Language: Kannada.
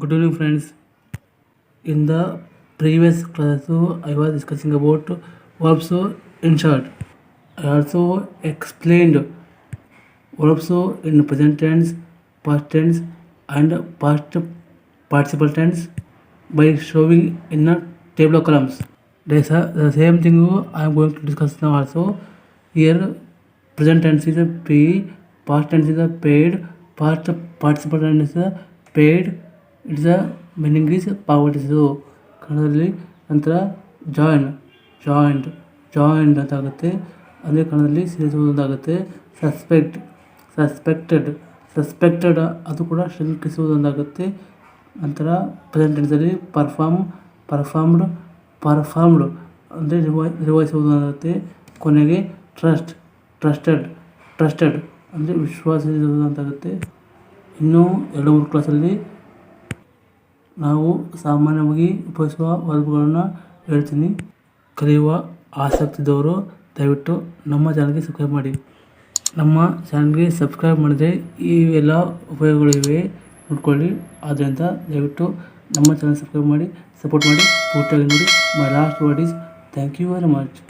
Good evening, friends. In the previous class, I was discussing about verbs in short. I also explained verbs in present tense, past tense, and past participle tense by showing in a table of columns. There's the same thing I am going to discuss now also. Here, present tense is a P, past tense is a paid, past participle tense is a paid, it's a meaning is ಪಾವತಿಸು ಕನ್ನಡದಲ್ಲಿ ನಂತರ ಜಾಯಿನ್ ಜಾಯಿಂಟ್ ಜಾಯಿಂಟ್ ಅಂತ ಆಗುತ್ತೆ ಅದೇ ಕನ್ನಡದಲ್ಲಿ ಸೇರಿಸುವುದಾಗುತ್ತೆ ಸಸ್ಪೆಕ್ಟ್ ಸಸ್ಪೆಕ್ಟೆಡ್ ಸಸ್ಪೆಕ್ಟೆಡ್ ಅದು ಕೂಡ ಶಂಕಿಸುವುದೊಂದಾಗುತ್ತೆ ನಂತರ ಪ್ರೆಸೆಂಟ್ ಟೆನ್ಸಲ್ಲಿ ಪರ್ಫಾರ್ಮ್ ಪರ್ಫಾರ್ಮ್ಡ್ ಪರ್ಫಾರ್ಮ್ಡ್ ಅಂದರೆ ನಿರ್ವಹ ನಿರ್ವಹಿಸುವುದಾಗುತ್ತೆ ಕೊನೆಗೆ ಟ್ರಸ್ಟ್ ಟ್ರಸ್ಟೆಡ್ ಟ್ರಸ್ಟೆಡ್ ಅಂದರೆ ವಿಶ್ವಾಸಿಸುವುದಂತಾಗುತ್ತೆ ಇನ್ನೂ ಎರಡು ಮೂರು ಕ್ಲಾಸಲ್ಲಿ ನಾವು ಸಾಮಾನ್ಯವಾಗಿ ಉಪಯೋಗಿಸುವ ಬಲ್ಬ್ಗಳನ್ನು ಹೇಳ್ತೀನಿ. ಕಲಿಯುವ ಆಸಕ್ತಿದವರು ದಯವಿಟ್ಟು ನಮ್ಮ ಚಾನಲ್ಗೆ ಸಬ್ಸ್ಕ್ರೈಬ್ ಮಾಡಿ. ನಮ್ಮ ಚಾನಲ್ಗೆ ಸಬ್ಸ್ಕ್ರೈಬ್ ಮಾಡಿದರೆ ಈ ಎಲ್ಲ ಉಪಯೋಗಗಳಿವೆ ನೋಡ್ಕೊಳ್ಳಿ. ಆದ್ದರಿಂದ ದಯವಿಟ್ಟು ನಮ್ಮ ಚಾನಲ್ ಸಬ್ಸ್ಕ್ರೈಬ್ ಮಾಡಿ ಸಪೋರ್ಟ್ ಮಾಡಿ, ಪೂರ್ತಿಯಾಗಿ ನೋಡಿ. My last word is thank you very much